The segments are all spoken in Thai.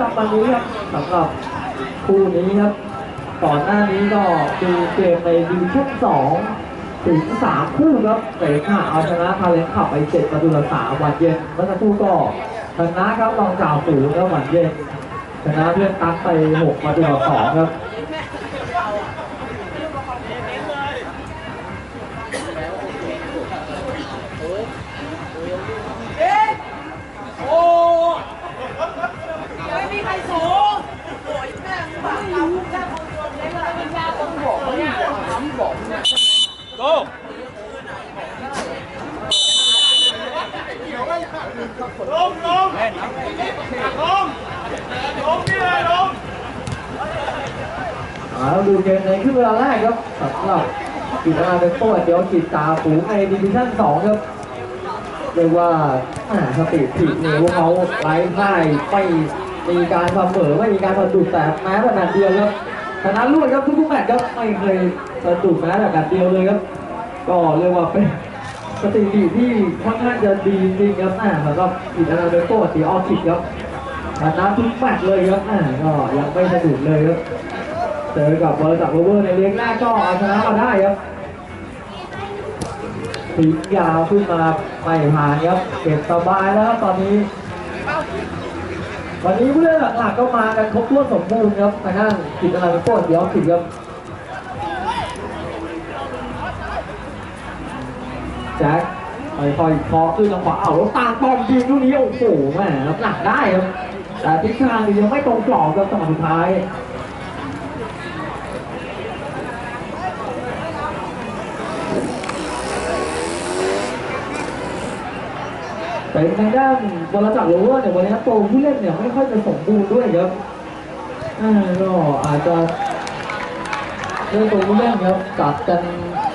ครับวันนี้ครับสำหรับคู่นี้ครับก่อนหน้านี้ก็ดูเกมในดิวิชั่น2ถึง3คู่ครับเตะค่ะเอาชนะพาเลนขับไป7ประตูต่อ3วันเย็นเมื่อสักครู่ก็ชนะครับรองจ่าฝูงแล้ววันเย็นชนะเพื่อนตักไป 6 ประตูต่อ2ครับ ไม่มีใครสูงโอ้ยแม่งฝากเราแค่คนเดียวเลยนะวิญญาณต้องบอกเนี่ยทำบอกเนี่ย ลงลงลงลงนี่เลยลง อ่าเราดูเกมในครึ่งเวลาแรกครับสำหรับกิจนาเป็นโต้เดี๋ยวกิจตาฝูงในดิวิชั่น2ครับเรียกว่าอ่าสติผิดนี่พวเขาไร้พ่ายไม่มีการเสมอไม่มีการสะดุดแต่แม้แต่นัดเดียวครับชนะรวดครับทุกๆแมตช์ครับไม่เคยสะดุดแม้แต่นัดเดียวเลยครับ ก็เรียกว่าเป็นสถิติที่ค่อนข้างจะดีจริงครับอ่าสำหรับกิจนาเป็นโต้สีออคิดครับชนะทุกแมตช์เลยครับอ่าก็ยังไม่สะดุดเลยครับ เจอกับบริษัทโรเวอร์ในเลี้ยงแรกก็เอาชนะมาได้ครับทิ้งยาวขึ้นมาไม่ผ่านครับเก็บสบายแล้วครับตอนนี้ วันนี้ผู้เล่นหลักๆก็มากันครบถ้วนสมบูรณ์ครับทางด้านกิจอะไรเป็นโค้เดี๋ยวผิดครับแจ็คค่อยๆเคาะขึ้นจังหวะเอาแล้วตางปอมยิงลูกนี้โอ้โหแม่รับหลังได้ครับแต่ทิศทางยังไม่ตรงกรอบครับจังหวะสุดท้าย เป็นทางด้านบอลจักโรเวอร์เนี่ยวันนี้ตัวผู้เล่นเนี่ยไม่ค่อยจะสมบูรณ์ด้วยครับอ่าก็อาจจะเรื่องตัวผู้เล่นครับจัดกัน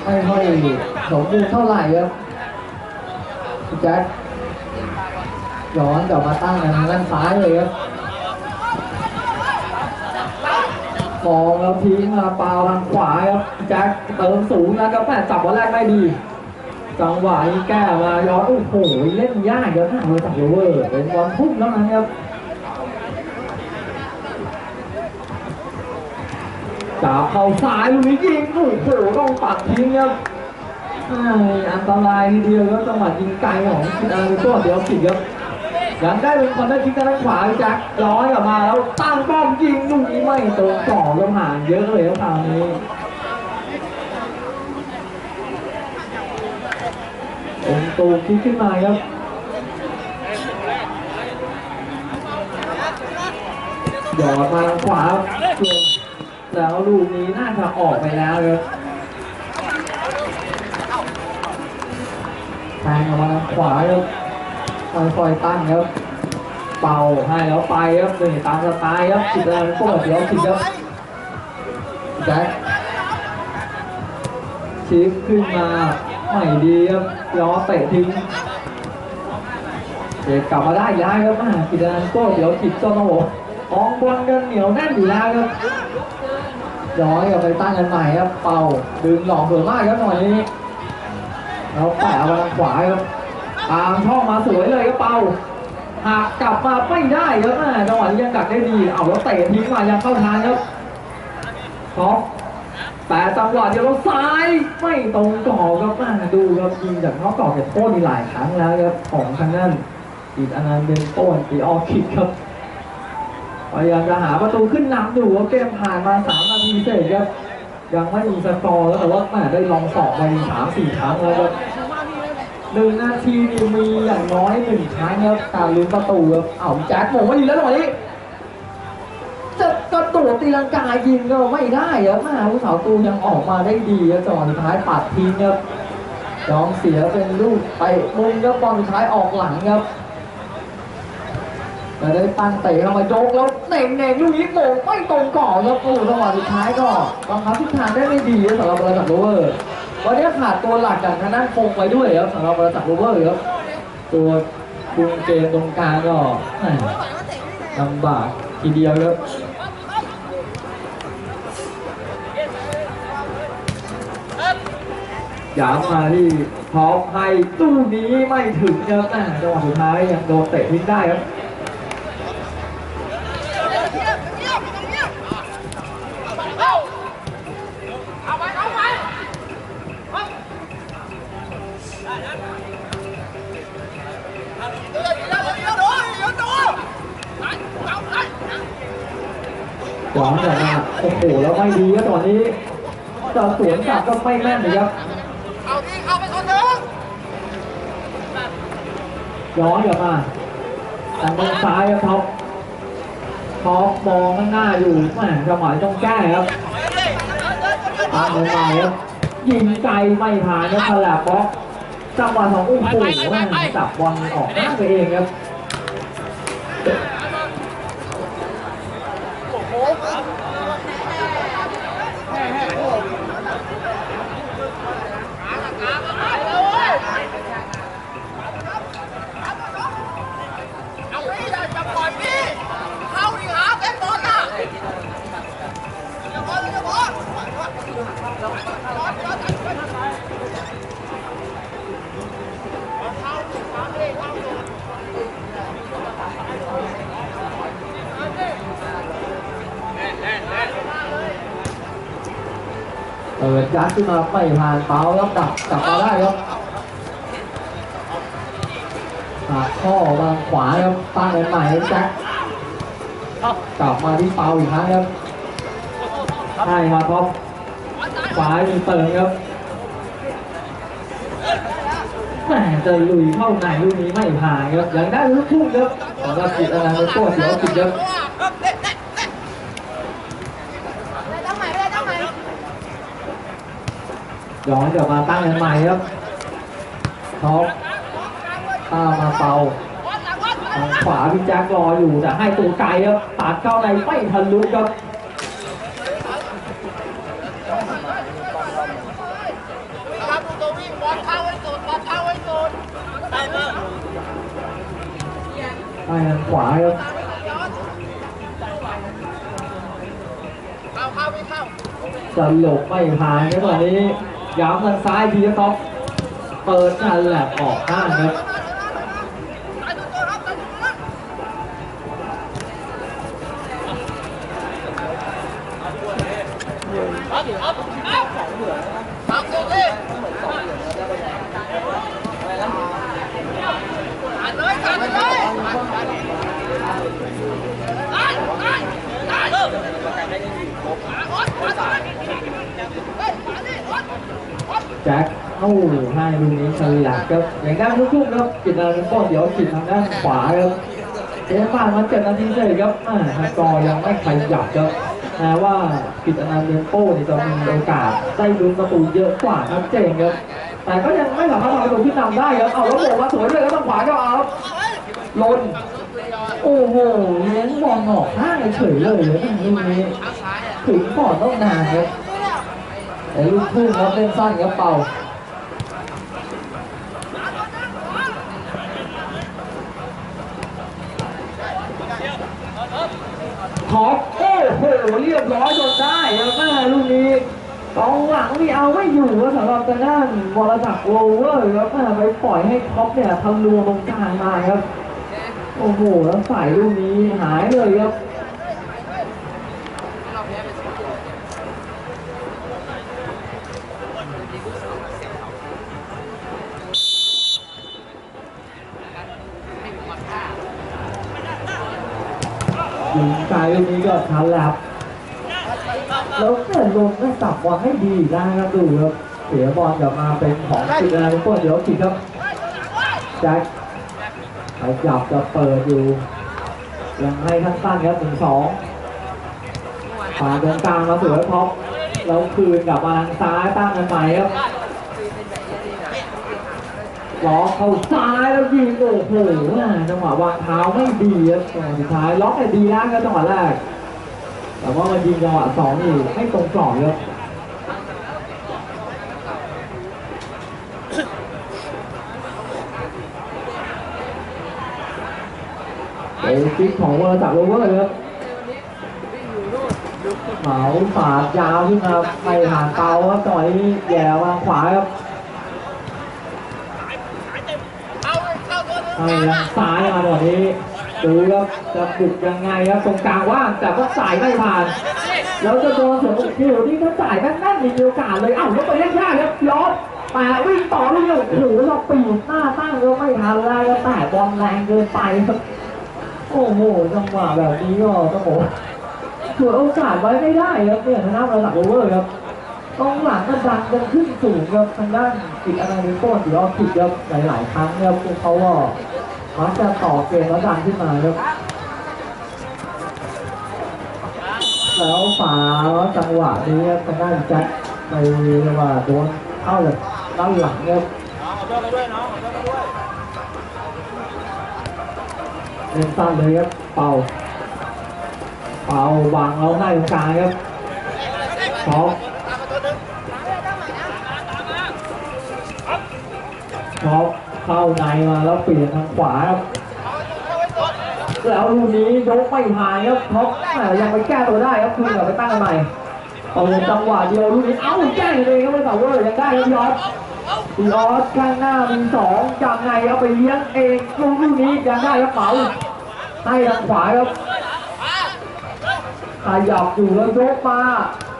ไม่ค่อยสมบูรณ์เท่าไหร่ครับแจ็คย้อนกลับมาตั้งทางด้านซ้ายเลยครับฟองแล้วทิ้งมาเปล่าทางขวาครับแจ็คเติมสูงแล้วก็แม่จับวันแรกไม่ดี จังหวะนี้แก้มาย้อนโอ้โหเล่นยากเยอะมากเลยจากโรเวอร์เป็นบอลพุ่งแล้วนะครับจับเข่าซ้ายลูกนี้ยิงโอ้โหต้องปัดทิ้งครับอันตรายทีเดียวครับจังหวะยิงไกลของคิดอาร์ตัวเดียวผิดครับยังได้เป็นคนได้ทิ้งด้านขวาแจ็คร้อยกลับมาแล้วตั้งป้อมยิงลูกนี้ไม่ตรงกรอบแล้วห่างเยอะเลยครับคราวนี้ เป็น ตูคิดขึ้นมาครับหยอดมาทางขวาครับลงแล้วลูกนี้น่าจะออกไปแล้วครับแทงออกมาทางขวาครับค่อยๆตั้งครับ เป่าให้แล้วไปครับนี่ตามสไตล์ครับจิตแรงโคตรเดี๋ยวจิตครับแจ็ค ชิปขึ้นมาไม่ดีครับล้อเตะทิ้งเด็กกลับมาได้อีกแล้วครับมากิจการโก้เดี๋ยวจิตก็ต้องบอกอองบอลกันเหนียวแน่นอยู่แล้วครับย้อยกลับไปตั้งกันใหม่ครับเป่าดึงหลอกเผื่อมากครับหน่อยนี้แล้วแปะมาทางขวาครับตามช่องมาสวยเลยครับเป่าหากกลับมาไม่ได้ครับแม่จังหวะนี้ยังกัดได้ดี เอาแล้วเตะทิ้งมายังเข้าทางครับท็อป แต่จังหวะเดียวแล้วซ้ายไม่ตรงกรอบครับมาดูครับยิงจากนอกกรอบเนี่ยโทษนี่หลายครั้งแล้วครับของทางนั้นอีกอันนั้นเป็นโต้นตีออคิดครับพยายามจะหาประตูขึ้นนำอยู่ครับเกมผ่านมา3นาทีเสร็จครับยังไม่มีสกอร์แล้วแต่ว่าแม่ได้ลองสอบไปสามสี่ครั้งแล้วครับหนึ่งนาทีมีอย่างน้อยหนึ่งครั้งครับการลุ้นประตูครับเอาแจ็คโมงไม่ดีแล้วหน่อยนี้ จะกระโดตีลังกายิงก็ไม่ได้ครับมาผู้สาวตูยังออกมาได้ดีครับจังหวะสุดท้ายปัดทิ้งครับยอมเสียเป็นลูกไปมุมครับอลสุดท้ายออกหลังครับแต่ได้ตั้งเตะเข้ามาโจกแล้วเน่งเน่งลูกนี้โมงไม่ตรงก่อนครับโอ้จังหวะสุดท้ายก็บังคับทิศทางได้ไม่ดีสำหรับบริษัทโรเวอร์วันนี้ขาดตัวหลักจากทางด้านคงไปด้วยครับสำหรับบริษัทโรเวอร์ครับตัวคุมเกมตรงกลางก็ลำบากทีเดียวครับ ย้ำมาที่ท็อปให้ตู้นี้ไม่ถึงครับอ่จังหวะสุดท้ายยังโดนเตะทิ้งได้ครับไม่ต้องเงียบเอาเอาไปเอาไปวาไปย้อนกลับมาโอ้โหแล้วไม่ดีครับตอนนี้จะสวนกลับก็ไม่แม่นเลยครับ เอาที่เข้าไปคนหนึ่งย้อนกลับมาทางด้านซ้ายครับท็อปท็อปมองข้างหน้าอยู่แหม่จังหวะต้องแก้ครับตามลงมาครับยิงไกลไม่ผ่านครับฉลาบบล็อกจังหวะของอุ้มปู่แม่งจับบอลออกข้างไปเองครับ ยัดขึ้นมาไม่ผ่านเปาแล้วกลับกลับมาได้ครับหักข้อบางขวาครับตั้งกันใหม่แจ็คกลับมาที่เปาอีกครั้งครับใช่ครับท็อปขวามีเติมครับแหม่จะลุยเข้าในลูกนี้ไม่ผ่านครับยังได้ลูกทุ่งครับสำหรับจิตอนันต์โคตรเสียวจิตครับ ได้ตั้งใหม่ได้ตั้งใหม่ ย้อนกลับมาตั้งกันใหม่ครับท็อปตามาเปาทางขวาพี่แจ็ครออยู่แต่ให้ตัวไกลครับตัดเข้าในไม่ทะลุครับครับดูตัววิ่งบอลเข้าไว้สุดบอลเข้าไว้สุดให้ทางขวาครับเข้าเข้าไม่เข้าจะหลบไม่ผ่านครับตอนนี้ ย้ำทางซ้ายทีครับเปิดชันแหลกออกข้างครับ แจ็คเอ้าให้ลูกนี้ฉลับครับอย่างด้านลูกๆครับกินอะไรก็เดี๋ยวกินทางด้านขวาครับเจ๊ผ่านมาเจ็ดนาทีเสร็จครับอ่าฮากอยังไม่ขยับครับแม้ว่ากิจอนันต์เดนโป้นี่จะมีโอกาสได้ลุ้นประตูเยอะกว่าครับเจ๋งครับแต่ก็ยังไม่สามารถทำประตูที่นนำได้ครับเอาแล้วโบกมาสวยเลยแล้วทางขวาก็เอาลนโอ้โหเลี้ยงบอลออกข้างเฉยเลยนะลูกนี้ถึงก่อนต้องนานครับ แต่ลูกทุ่งครับเล่นสั้นครับเป่าท็อโอ้โหเรียบร้อยจนได้ครับแม่ลูกนี้กองหลังนี่เอาไม่อยู่สำหรับทางด้านวรศักดิ์โรเวอร์ครับแม่ไปปล่อยให้ท็อปเนี่ยทะลวตรงกลางมาครับ โอ้โหแล้วใส่ลูกนี้หายเลยครับ ยิงไกลลูกนี้ก็ทันแล้วแล้วเกิดลงก็จับบอลให้ดีได้ครับดูครับเสียบอลกลับมาเป็นของจิตนาทุกคนเดี๋ยวกิดครับแจ็คไปจับจะเปิดอยู่ยังให้ขั้นสั้นครับหนึ่งสองผ่านตรงกลางมาสวยท็อปแล้วคืนกลับมาทางซ้ายตั้งกันใหม่ครับ ล็อกเข้าซ้ายแล้วยิงโอ้โหจังหวะวางเท้าไม่ดีครับจังหวะสุดท้ายล็อกเนี่ดีแล้วครับจังหวะแรก แต่ว่ามันยิงจังหวะสองนี่ไม่ตรงกรอบครับเอฟิกของวรจักรโรเวอร์ครับเหมาฝาดยาวขึ้นมาไม่ผ่านเตาครับจังหวะนี้แย่วางขวาครับ เอาเข้าตัวนึงให้ทางซ้ายมาจังหวะนี้ดูครับจะบุกยังไงครับตรงกลางว่างแต่ก็สายไม่ผ่าน แล้วจะโดนเสือโอ้โหนี่ถ้าจ่ายแม่นๆมีโอกาสเลยเอ้าแล้วไปเล่นยากครับยอดแต่วิ่งต่อเลยโอ้โหเราปีนหน้าตั้งก็ไม่ทันแล้วครับแต่บอลแรงเกินไปครับโอ้โหจังหวะแบบนี้ก็ต้องบอกถือโอกาสไว้ไม่ได้ครับเนี่ยทางด้านระดับโอเวอร์ครับ กองหลังก็ดันกันขึ้นสูงครับทางด้านติดอนาลิโก้ถือว่าผิดครับหลาย ๆ ครั้งครับพวกเขาก็มักจะต่อเกมแล้วดันขึ้นมาครับแล้วฝาจังหวะนี้ทางด้านแจ็คไปเรว่าโดนเข้าจากด้านหลังเนี่ยน้องขอโทษกันด้วยองขอโทษกันด้วยเล่นสั้นเลยครับเป่า เป่าวางเราให้ตรงกลางครับพร้อม พร้อมเข้าในมาแล้วเปลี่ยนทางขวาครับแล้วลูกนี้ยกไม่ผ่านครับท็อปยังไปแก้ตัวได้ครับคืนกลับไปตั้งใหม่เปิดจังหวะเดียวลูกนี้เอ้าแก้เลยครับไม่ต่อเวอร์ยังได้ครับยอดอีออสข้างหน้ามีสองยังไงเอาไปเลี้ยงเองลูกลูกนี้ยังได้กระเป๋าให้ทางขวาครับขยับอยู่แล้วยกมา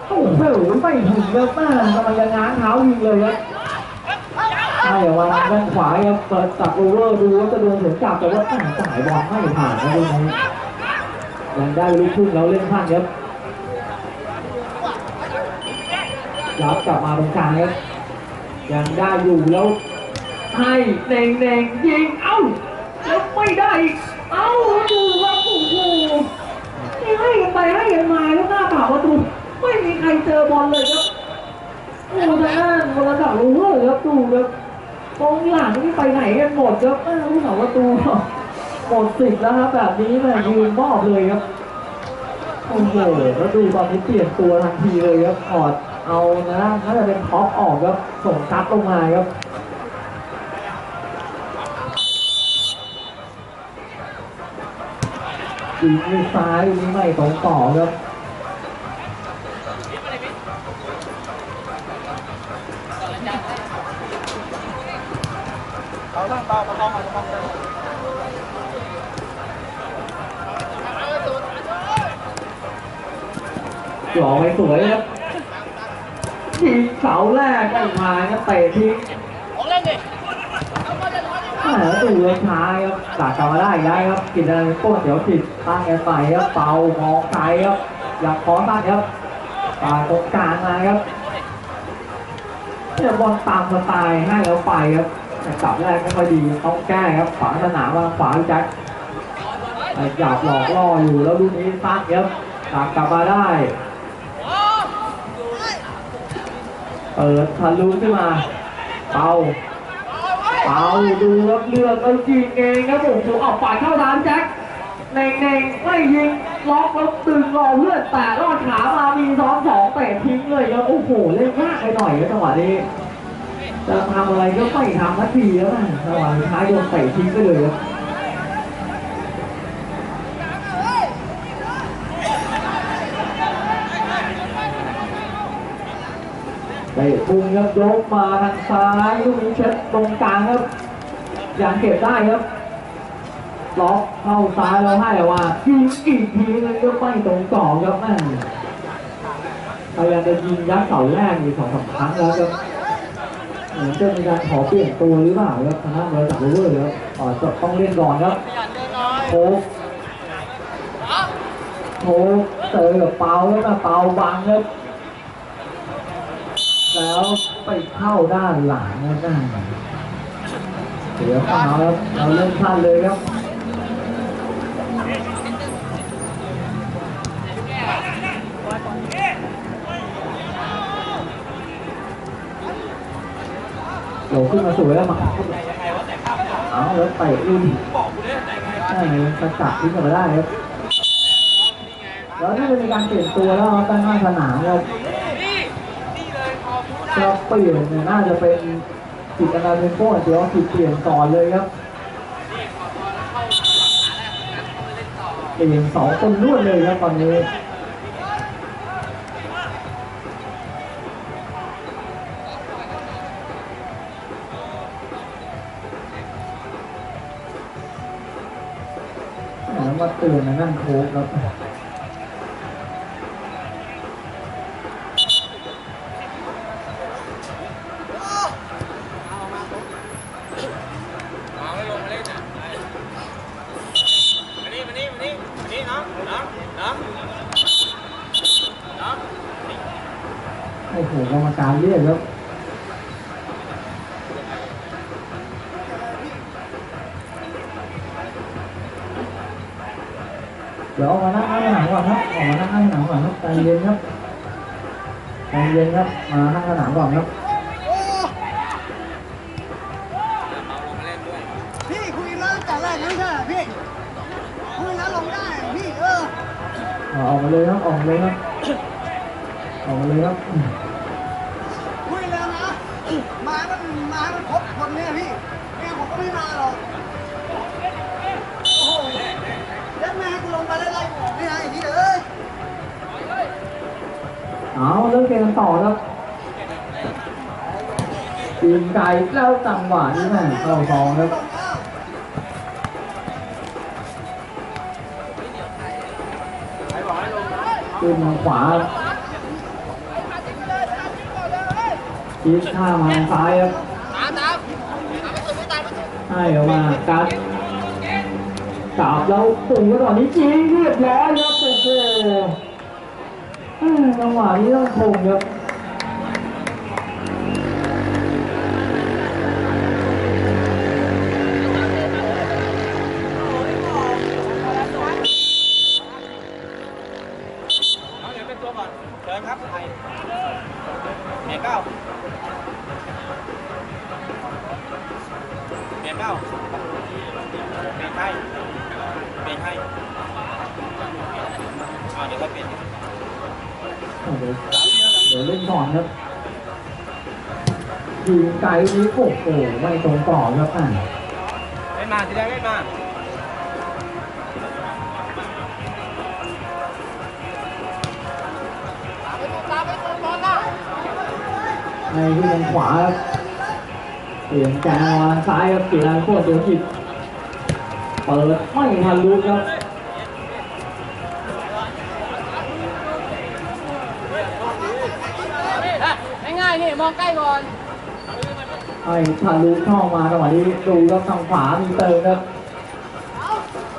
โอ้โหไม่ถึงเลยแม่กำลังง้างเท้ายิงเลยครับ ออกมาด้านขวาครับเปิดตัดโอเวอร์ดูว่าจะโดนเสียงจับแต่ว่าแม่จ่ายบอลไม่ผ่านนะตรงนี้ยังได้ลูกทุ่งแล้วเล่นพลาดครับยับกลับมาตรงกลางครับยังได้อยู่แล้วให้เน่งเน่งยิงเอ้าแล้วไม่ได้อีกเอ้าดูครับโอ้โหนี่ให้กันไปให้กันมาแล้วหน้าเปล่าประตูไม่มีใครเจอบอลเลยครับโอ้ทางด้านคนระดับรู้เลยครับดูครับ กองหลังนี่ไปไหนกันหมดครับอ้าวผู้สาประตูหมดสิทธิ์แล้วครับแบบนี้แม่ยืนมอบเลยครับโอ้โหแล้วดูตอนนี้เปลี่ยนตัวทันทีเลยครับออดเอานะน่าจะเป็นท็อปออกครับส่งซัดลงมาครับอีกมือซ้ายนี่ไม่ตรงต่อครับ หล่อไปสวยครับยิงเสาแรกไม่มาครับเตะทิ้งขอเล่นดิอ่าดูเลยช้าครับตัดกลับมาได้ได้ครับกินอะไรโป้เดี๋ยวติดตั้งแกไปครับเป่ามองไกลครับอยากขอตั้งครับตาตรงกลางมาครับเนี่ยบอลตามสไตล์ให้แล้วไปครับแต่จับแรกไม่ค่อยดีต้องแก้ครับขวาสนามวางขวาแจ็คไปจับหลอกล่ออยู่แล้วลูกนี้ตั้งครับตักกลับมาได้ เปิดทะลุขึ้นมา เป่า เป่าดูครับเลือกแล้วยิงเองครับผมถูกออกฝ่ายเข้าทางแจ็คเน่งเน่งไม่ยิงล็อกแล้วดึงรอเพื่อนแต่รอดขามามีซ้อมสองเตะทิ้งเลยครับโอ้โหเล่นยากไปหน่อยครับจังหวะนี้จะทำอะไรก็ไม่ทำทันทีแล้วนะจังหวะท้ายโดนเตะทิ้งไปเลยครับ เตะปุงครับยกมาทางซ้ายลูกนี้เช็ดตรงกลางครับอยังเก็บได้ครับล็อกเข้าซ้ายแล้วให้ว่ายิงอีกทีนึงก็ไม่ตรงต่อครับแม่พยายามจะยิงยัดเสาแรกอยู่สองสามครั้งแล้วครับเหมือนจะมีการขอเปลี่ยนตัวหรือเปล่าครับทางด้านเราจากโรเวอร์ครับอ๋อจะต้องเล่นก่อนครับโคกโคกเจอกับเปาแล้วนะเปาบังครับ แล้วไปเข้าด้านหลังนะนั่นเสียเปล่าครับเราเล่นพลาดเลยครับโหลขึ้นมาสวยแล้วมาเอาแล้วเตะลุ่นบอกกูเนี่ยแต่ไงวะใช่สกัดทิ้งกลับมาได้ครับแล้วน่าจะมีการเปลี่ยนตัวแล้วครับด้านหน้าสนามครับ นี่นี่เลยพอพูดได้ จะเปลี่ยนเนี่ยน่าจะเป็นจิตอนาเทนโก้เดี๋ยวจิตเปลี่ยนก่อนเลยครับเปลี่ยนสองคนรวดเลยครับตอนนี้มาตือนนะนั่นโค้กครับ มาไม่ลงมาเล่นอะมานี่มานี่มานี่มานี่น้องน้องน้องน้อง โอ้โหกรรมการเรียกครับ เดี๋ยวออกมานั่งข้างหลังก่อนครับออกมานั่งข้างหลังก่อนครับใจเย็นครับใจเย็นครับมานั่งข้างหลังก่อนครับเอาลงมาเล่นด้วยพี่คุยมาตั้งแต่แรกนั่นใช่ไหมพี่คุยแล้วลงได้พี่เออเอาออกมาเลยครับออกมาเลยครับออกมาเลยครับ เริ่มเกมกันต่อครับทีมไก่แล้วจังหวะนี้แม่เข้าซองครับขึ้นทาขวาคิดข้ามมาซ้ายครับให้ออกมากัดจับแล้วปุ่งกันก่อนนี้จริงเรียบร้อยครับโอ้โห เอ้ยจังหวะนี้ต้องคงครับ ทีมไก่นี้โอ้โหไม่ตรงต่อครับอะไม่มาทีแรกไม่มาในที่ทางขวาครับเปลี่ยนแกนวางซ้ายครับเปลี่ยนทางโคตรตัวจิตเปิดไม่ทันรู้ครับง่ายๆนี่มองใกล้ก่อน ให้ทะลุช่องมาจังหวะนี้ดูครับทางขวามีเติมครับ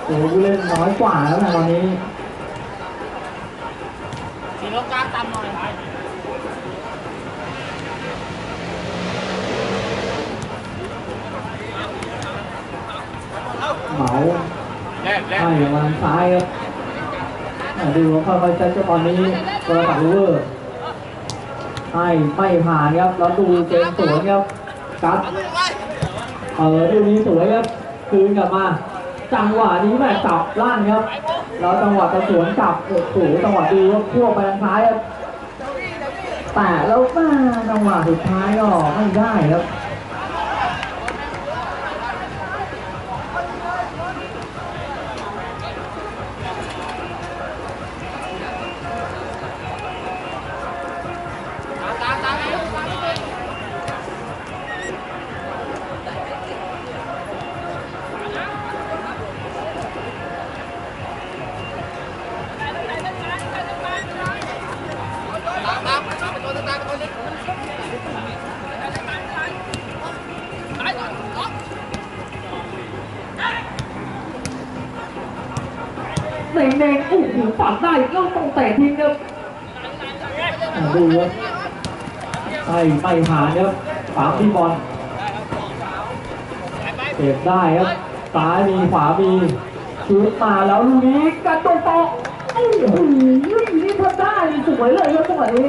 โอ้โหผู้เล่นน้อยกว่าแล้วนะตอนนี้สีลงกลางต่ำหน่อยเหมาแรกแรกให้มาทางซ้ายครับอะดูว่าค่อยๆเซตตอนนี้ตัวตัดรูเวอร์ให้ไม่ผ่านครับแล้วดูเกมสวนครับ กัดเออดูนี้สวยครับ คืนกลับมา จังหวะนี้แม่จับล่างครับ แล้วจังหวะจะสวนกลับโอ้โหจังหวะดูว่าพวกไปทางซ้ายครับแต่แล้วมาจังหวะสุดท้ายก็ไม่ได้ครับ เน่งๆโอ้โหปัดได้ก็ต้องเตะทิ้งครับดูครับไอ้ไม่ผ่านครับฝามที่บอลเก็บได้ครับซ้ายมีขวามีชุดมาแล้วลูกนี้กันโดนตอกโอ้โหนี่ถ้าได้สวยเลยครับจังหวะนี้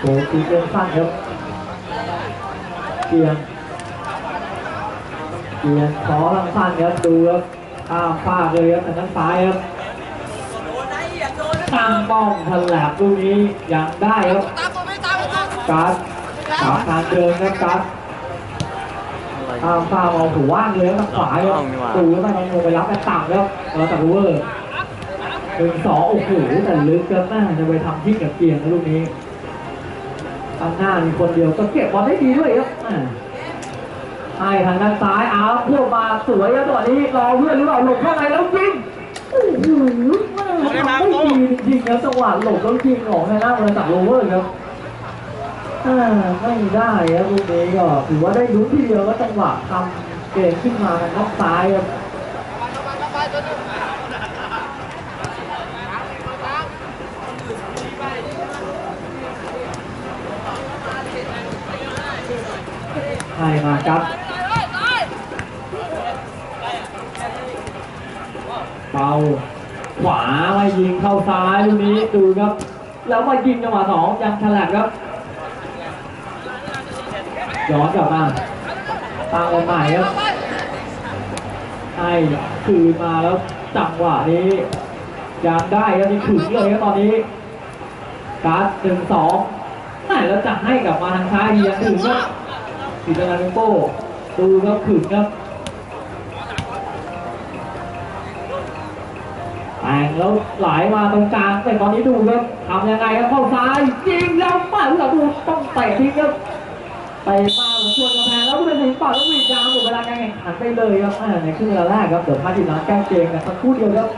โอ้ตีเกินสั้นครับเกียง เกียงขอลังสั้นครับดูครับข้ามฟากเลยครับทางด้านซ้ายครับตั้งป้องฉลับลูกนี้ยังได้ครับตามตัวไม่ตามไม่ตามการ์ดกลับทางเดินนะการ์ดข้ามฟากเอาหัวว่างเลยครับทางขวาครับดูแล้วมันลงไปรับแต่ต่ำครับแล้วแต่รูเวอร์หนึ่งสองโอ้โหแต่ลึกครับน่าจะไปทำที่กับเกียงนะลูกนี้ข้างหน้ามีคนเดียวก็เก็บบอลได้ดีด้วยครับอ่า ให้ทางด้านซ้ายเอาพวกมาสวยครับตอนนี้รอเพื่อนหรือเปล่าหลบเข้าในแล้วยิงโอ้โหทำได้ดีจริงๆครับจังหวะหลบแล้วยิงของทางด้านบริษัทโรเวอร์ครับไม่ได้ครับลูกนี้ก็ถือว่าได้ลุ้นทีเดียวก็จังหวะทำเกมขึ้นมาทางด้านซ้ายครับใช่มาครับ เบาขวามายิงเข้าซ้ายลูกนี้ดูครับ แล้วมายิงจังหวะสองยังฉลับครับย้อนกลับมาตามกันใหม่ครับใช่คืนมาแล้วจังหวะนี้ยังได้ครับมีขึงเลยครับตอนนี้การ์ดหนึ่งสองไหนแล้วจะให้กลับมาทางซ้ายดียังถึงครับสีดานาโก้ดูครับขึงครับ งแล้วไหลมาตรงกลางแต่ตอนนี้ดูครับทำยังไงครับเข้าซ้ายยิงแล้วปัดแล้วดูต้องเตะทิ้งครับไปมาเหมือนชวนกำแพงแล้วก็เป็นสิงปัดแล้ววีดยาวหมดเวลาการแข่งขันไปเลยครับอ่าในครึ่งเวลาแรกครับเดี๋ยวพาทีมน้ำแก้เกมกันสักครู่เดียวครับ